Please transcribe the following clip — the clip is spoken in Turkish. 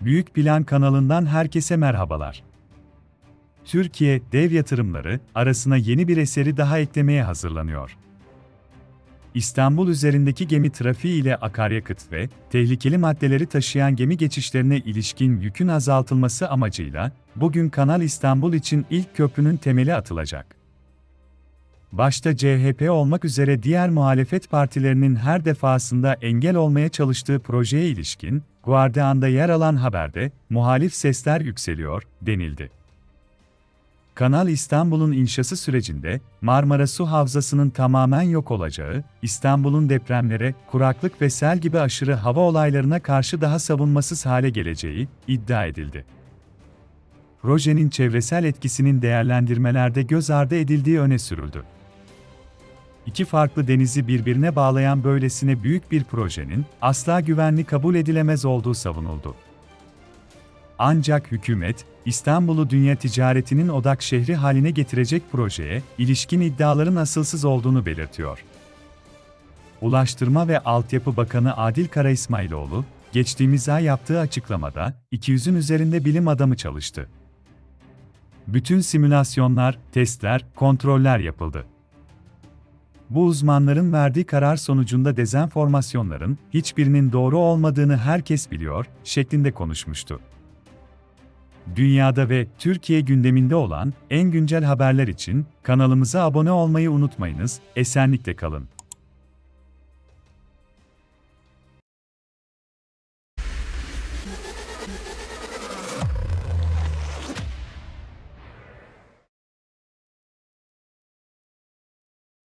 Büyük Plan kanalından herkese merhabalar. Türkiye, dev yatırımları arasına yeni bir eseri daha eklemeye hazırlanıyor. İstanbul üzerindeki gemi trafiği ile akaryakıt ve tehlikeli maddeleri taşıyan gemi geçişlerine ilişkin yükün azaltılması amacıyla bugün Kanal İstanbul için ilk köprünün temeli atılacak. Başta CHP olmak üzere diğer muhalefet partilerinin her defasında engel olmaya çalıştığı projeye ilişkin, Guardian'da yer alan haberde, muhalif sesler yükseliyor, denildi. Kanal İstanbul'un inşası sürecinde, Marmara Su Havzası'nın tamamen yok olacağı, İstanbul'un depremlere, kuraklık ve sel gibi aşırı hava olaylarına karşı daha savunmasız hale geleceği iddia edildi. Projenin çevresel etkisinin değerlendirmelerde göz ardı edildiği öne sürüldü. İki farklı denizi birbirine bağlayan böylesine büyük bir projenin asla güvenli kabul edilemez olduğu savunuldu. Ancak hükümet, İstanbul'u dünya ticaretinin odak şehri haline getirecek projeye ilişkin iddiaların asılsız olduğunu belirtiyor. Ulaştırma ve Altyapı Bakanı Adil Kara İsmailoğlu, geçtiğimiz ay yaptığı açıklamada 200'ün üzerinde bilim adamı çalıştı. Bütün simülasyonlar, testler, kontroller yapıldı. Bu uzmanların verdiği karar sonucunda dezenformasyonların hiçbirinin doğru olmadığını herkes biliyor şeklinde konuşmuştu. Dünyada ve Türkiye gündeminde olan en güncel haberler için kanalımıza abone olmayı unutmayınız. Esenlikle kalın.